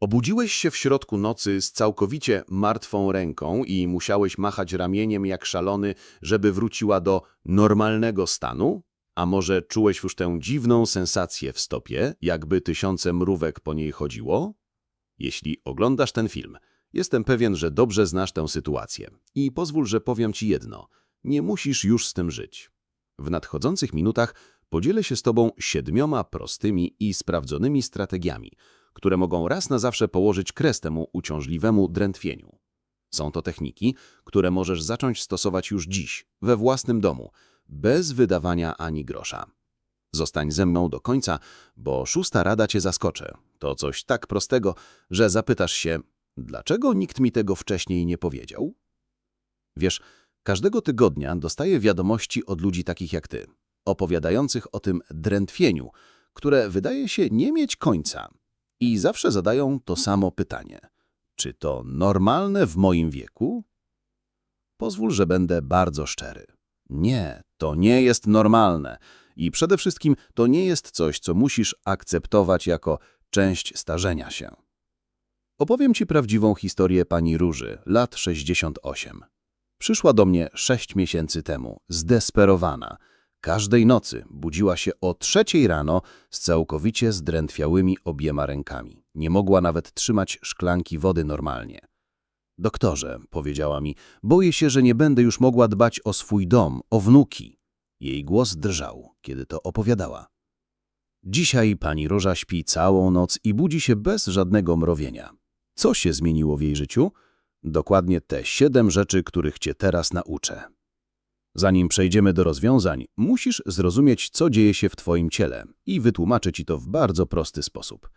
Obudziłeś się w środku nocy z całkowicie martwą ręką i musiałeś machać ramieniem jak szalony, żeby wróciła do normalnego stanu? A może czułeś już tę dziwną sensację w stopie, jakby tysiące mrówek po niej chodziło? Jeśli oglądasz ten film, jestem pewien, że dobrze znasz tę sytuację. I pozwól, że powiem ci jedno. Nie musisz już z tym żyć. W nadchodzących minutach podzielę się z Tobą siedmioma prostymi i sprawdzonymi strategiami, które mogą raz na zawsze położyć kres temu uciążliwemu drętwieniu. Są to techniki, które możesz zacząć stosować już dziś, we własnym domu, bez wydawania ani grosza. Zostań ze mną do końca, bo szósta rada Cię zaskoczy. To coś tak prostego, że zapytasz się, dlaczego nikt mi tego wcześniej nie powiedział? Wiesz, każdego tygodnia dostaję wiadomości od ludzi takich jak Ty, opowiadających o tym drętwieniu, które wydaje się nie mieć końca. I zawsze zadają to samo pytanie. Czy to normalne w moim wieku? Pozwól, że będę bardzo szczery. Nie, to nie jest normalne. I przede wszystkim to nie jest coś, co musisz akceptować jako część starzenia się. Opowiem Ci prawdziwą historię pani Róży, lat 68. Przyszła do mnie sześć miesięcy temu, zdesperowana. Każdej nocy budziła się o trzeciej rano z całkowicie zdrętwiałymi obiema rękami. Nie mogła nawet trzymać szklanki wody normalnie. Doktorze, powiedziała mi, boję się, że nie będę już mogła dbać o swój dom, o wnuki. Jej głos drżał, kiedy to opowiadała. Dzisiaj pani Róża śpi całą noc i budzi się bez żadnego mrowienia. Co się zmieniło w jej życiu? Dokładnie te siedem rzeczy, których cię teraz nauczę. Zanim przejdziemy do rozwiązań, musisz zrozumieć, co dzieje się w twoim ciele i wytłumaczę ci to w bardzo prosty sposób.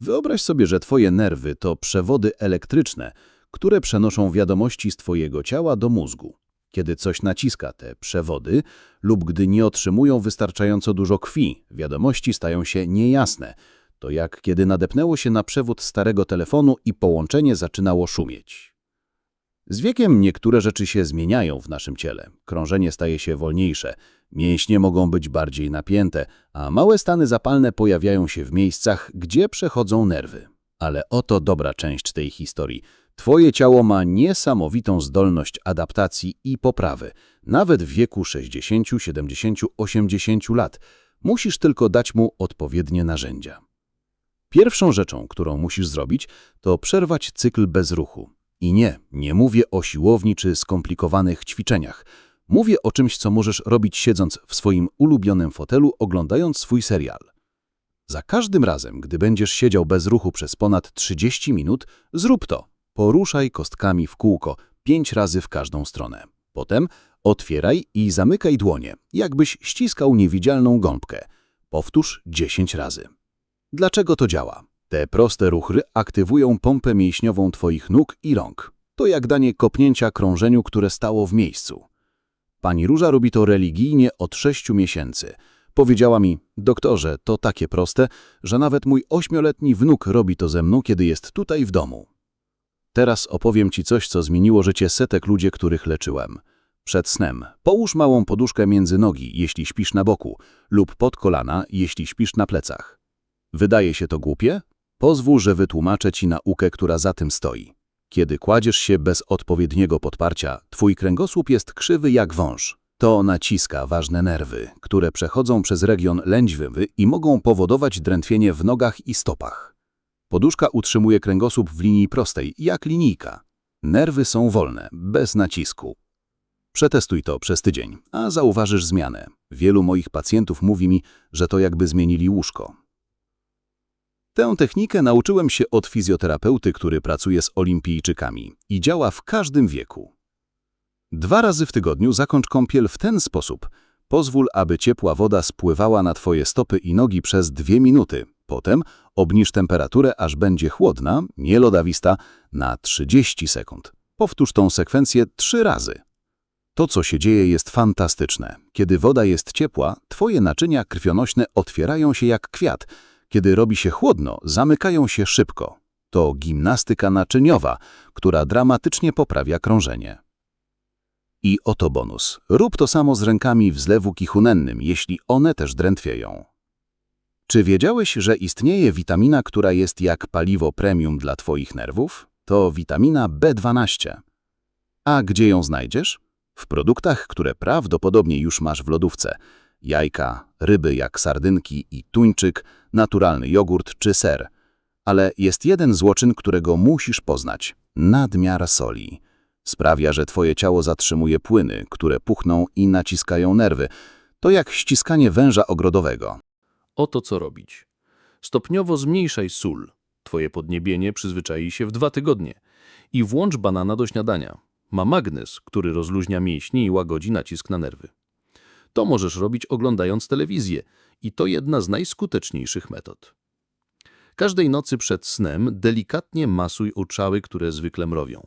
Wyobraź sobie, że twoje nerwy to przewody elektryczne, które przenoszą wiadomości z twojego ciała do mózgu. Kiedy coś naciska te przewody lub gdy nie otrzymują wystarczająco dużo krwi, wiadomości stają się niejasne. To jak kiedy nadepnęło się na przewód starego telefonu i połączenie zaczynało szumieć. Z wiekiem niektóre rzeczy się zmieniają w naszym ciele. Krążenie staje się wolniejsze, mięśnie mogą być bardziej napięte, a małe stany zapalne pojawiają się w miejscach, gdzie przechodzą nerwy. Ale oto dobra część tej historii. Twoje ciało ma niesamowitą zdolność adaptacji i poprawy, nawet w wieku 60, 70, 80 lat. Musisz tylko dać mu odpowiednie narzędzia. Pierwszą rzeczą, którą musisz zrobić, to przerwać cykl bez ruchu. I nie, nie mówię o siłowni czy skomplikowanych ćwiczeniach. Mówię o czymś, co możesz robić siedząc w swoim ulubionym fotelu, oglądając swój serial. Za każdym razem, gdy będziesz siedział bez ruchu przez ponad 30 minut, zrób to. Poruszaj kostkami w kółko, pięć razy w każdą stronę. Potem otwieraj i zamykaj dłonie, jakbyś ściskał niewidzialną gąbkę. Powtórz 10 razy. Dlaczego to działa? Te proste ruchy aktywują pompę mięśniową Twoich nóg i rąk. To jak danie kopnięcia krążeniu, które stało w miejscu. Pani Róża robi to religijnie od sześciu miesięcy. Powiedziała mi, doktorze, to takie proste, że nawet mój ośmioletni wnuk robi to ze mną, kiedy jest tutaj w domu. Teraz opowiem Ci coś, co zmieniło życie setek ludzi, których leczyłem. Przed snem połóż małą poduszkę między nogi, jeśli śpisz na boku, lub pod kolana, jeśli śpisz na plecach. Wydaje się to głupie? Pozwól, że wytłumaczę Ci naukę, która za tym stoi. Kiedy kładziesz się bez odpowiedniego podparcia, Twój kręgosłup jest krzywy jak wąż. To naciska ważne nerwy, które przechodzą przez region lędźwiowy i mogą powodować drętwienie w nogach i stopach. Poduszka utrzymuje kręgosłup w linii prostej, jak linijka. Nerwy są wolne, bez nacisku. Przetestuj to przez tydzień, a zauważysz zmianę. Wielu moich pacjentów mówi mi, że to jakby zmienili łóżko. Tę technikę nauczyłem się od fizjoterapeuty, który pracuje z olimpijczykami i działa w każdym wieku. Dwa razy w tygodniu zakończ kąpiel w ten sposób. Pozwól, aby ciepła woda spływała na Twoje stopy i nogi przez dwie minuty. Potem obniż temperaturę, aż będzie chłodna, nie lodawista, na 30 sekund. Powtórz tą sekwencję trzy razy. To, co się dzieje, jest fantastyczne. Kiedy woda jest ciepła, Twoje naczynia krwionośne otwierają się jak kwiat. Kiedy robi się chłodno, zamykają się szybko. To gimnastyka naczyniowa, która dramatycznie poprawia krążenie. I oto bonus. Rób to samo z rękami w zlewu kichunennym, jeśli one też drętwieją. Czy wiedziałeś, że istnieje witamina, która jest jak paliwo premium dla Twoich nerwów? To witamina B12. A gdzie ją znajdziesz? W produktach, które prawdopodobnie już masz w lodówce. Jajka, ryby jak sardynki i tuńczyk, naturalny jogurt czy ser. Ale jest jeden złoczyn, którego musisz poznać. Nadmiar soli. Sprawia, że Twoje ciało zatrzymuje płyny, które puchną i naciskają nerwy. To jak ściskanie węża ogrodowego. Oto co robić. Stopniowo zmniejszaj sól. Twoje podniebienie przyzwyczai się w dwa tygodnie. I włącz banana do śniadania. Ma magnez, który rozluźnia mięśnie i łagodzi nacisk na nerwy. To możesz robić oglądając telewizję i to jedna z najskuteczniejszych metod. Każdej nocy przed snem delikatnie masuj oczały, które zwykle mrowią.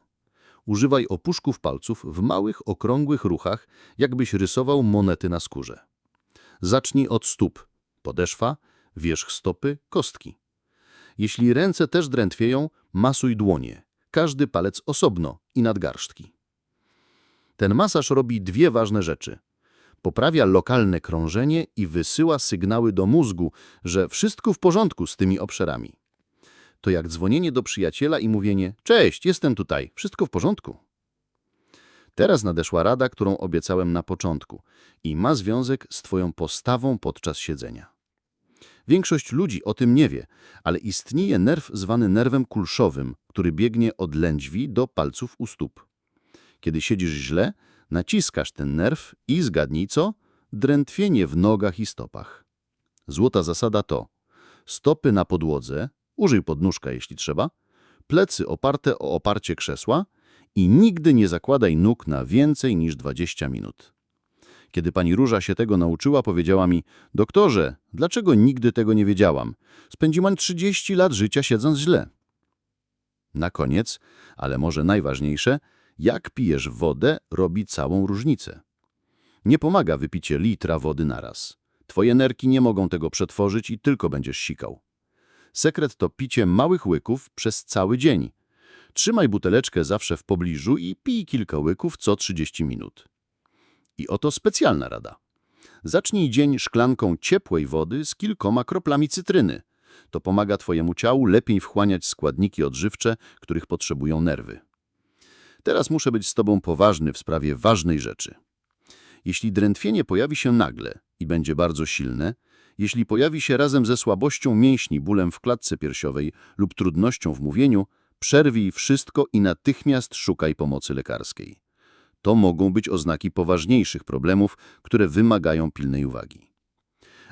Używaj opuszków palców w małych, okrągłych ruchach, jakbyś rysował monety na skórze. Zacznij od stóp, podeszwa, wierzch stopy, kostki. Jeśli ręce też drętwieją, masuj dłonie, każdy palec osobno i nadgarstki. Ten masaż robi dwie ważne rzeczy. Poprawia lokalne krążenie i wysyła sygnały do mózgu, że wszystko w porządku z tymi obszarami. To jak dzwonienie do przyjaciela i mówienie Cześć, jestem tutaj, wszystko w porządku. Teraz nadeszła rada, którą obiecałem na początku i ma związek z Twoją postawą podczas siedzenia. Większość ludzi o tym nie wie, ale istnieje nerw zwany nerwem kulszowym, który biegnie od lędźwi do palców u stóp. Kiedy siedzisz źle, naciskasz ten nerw i zgadnij co? Drętwienie w nogach i stopach. Złota zasada to stopy na podłodze, użyj podnóżka jeśli trzeba, plecy oparte o oparcie krzesła i nigdy nie zakładaj nóg na więcej niż 20 minut. Kiedy pani Róża się tego nauczyła, powiedziała mi, doktorze, dlaczego nigdy tego nie wiedziałam? Spędziłam 30 lat życia siedząc źle. Na koniec, ale może najważniejsze, jak pijesz wodę, robi całą różnicę. Nie pomaga wypicie litra wody naraz. Twoje nerki nie mogą tego przetworzyć i tylko będziesz sikał. Sekret to picie małych łyków przez cały dzień. Trzymaj buteleczkę zawsze w pobliżu i pij kilka łyków co 30 minut. I oto specjalna rada. Zacznij dzień szklanką ciepłej wody z kilkoma kroplami cytryny. To pomaga Twojemu ciału lepiej wchłaniać składniki odżywcze, których potrzebują nerwy. Teraz muszę być z Tobą poważny w sprawie ważnej rzeczy. Jeśli drętwienie pojawi się nagle i będzie bardzo silne, jeśli pojawi się razem ze słabością mięśni, bólem w klatce piersiowej lub trudnością w mówieniu, przerwij wszystko i natychmiast szukaj pomocy lekarskiej. To mogą być oznaki poważniejszych problemów, które wymagają pilnej uwagi.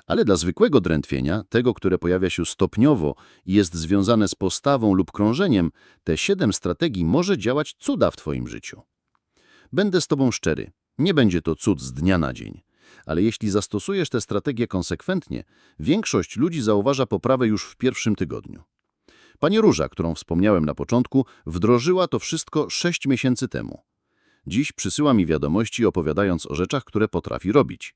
Ale dla zwykłego drętwienia, tego, które pojawia się stopniowo i jest związane z postawą lub krążeniem, te siedem strategii może działać cuda w Twoim życiu. Będę z Tobą szczery, nie będzie to cud z dnia na dzień. Ale jeśli zastosujesz tę strategię konsekwentnie, większość ludzi zauważa poprawę już w pierwszym tygodniu. Pani Róża, którą wspomniałem na początku, wdrożyła to wszystko sześć miesięcy temu. Dziś przysyła mi wiadomości opowiadając o rzeczach, które potrafi robić.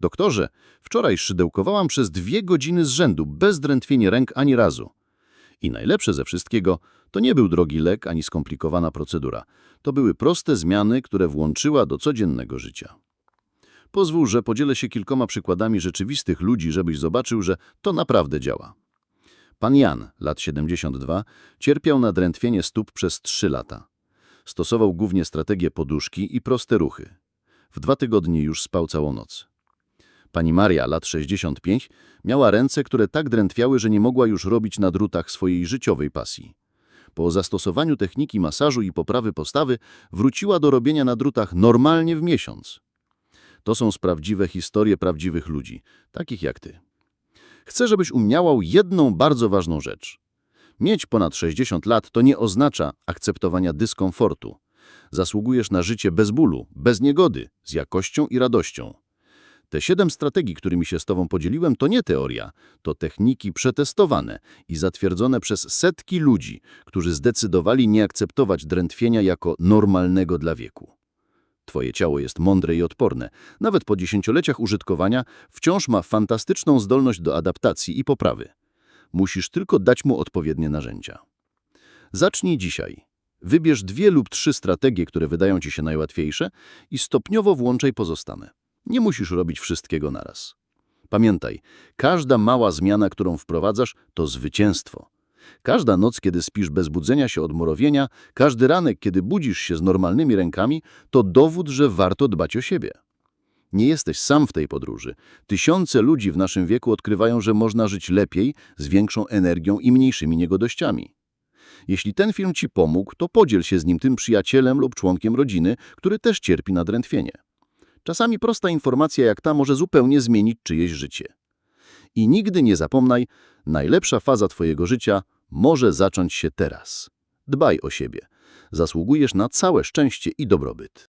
Doktorze, wczoraj szydełkowałam przez dwie godziny z rzędu, bez drętwienia ręk ani razu. I najlepsze ze wszystkiego, to nie był drogi lek ani skomplikowana procedura. To były proste zmiany, które włączyła do codziennego życia. Pozwól, że podzielę się kilkoma przykładami rzeczywistych ludzi, żebyś zobaczył, że to naprawdę działa. Pan Jan, lat 72, cierpiał na drętwienie stóp przez 3 lata. Stosował głównie strategię poduszki i proste ruchy. W dwa tygodnie już spał całą noc. Pani Maria, lat 65, miała ręce, które tak drętwiały, że nie mogła już robić na drutach swojej życiowej pasji. Po zastosowaniu techniki masażu i poprawy postawy wróciła do robienia na drutach normalnie w miesiąc. To są prawdziwe historie prawdziwych ludzi, takich jak ty. Chcę, żebyś umiałał jedną bardzo ważną rzecz. Mieć ponad 60 lat to nie oznacza akceptowania dyskomfortu. Zasługujesz na życie bez bólu, bez niegody, z jakością i radością. Te siedem strategii, którymi się z Tobą podzieliłem, to nie teoria, to techniki przetestowane i zatwierdzone przez setki ludzi, którzy zdecydowali nie akceptować drętwienia jako normalnego dla wieku. Twoje ciało jest mądre i odporne. Nawet po dziesięcioleciach użytkowania wciąż ma fantastyczną zdolność do adaptacji i poprawy. Musisz tylko dać mu odpowiednie narzędzia. Zacznij dzisiaj. Wybierz dwie lub trzy strategie, które wydają Ci się najłatwiejsze i stopniowo włączaj pozostałe. Nie musisz robić wszystkiego naraz. Pamiętaj, każda mała zmiana, którą wprowadzasz, to zwycięstwo. Każda noc, kiedy spisz bez budzenia się od mrowienia, każdy ranek, kiedy budzisz się z normalnymi rękami, to dowód, że warto dbać o siebie. Nie jesteś sam w tej podróży. Tysiące ludzi w naszym wieku odkrywają, że można żyć lepiej, z większą energią i mniejszymi niegodościami. Jeśli ten film Ci pomógł, to podziel się z nim tym przyjacielem lub członkiem rodziny, który też cierpi na drętwienie. Czasami prosta informacja jak ta może zupełnie zmienić czyjeś życie. I nigdy nie zapomnaj, najlepsza faza Twojego życia może zacząć się teraz. Dbaj o siebie. Zasługujesz na całe szczęście i dobrobyt.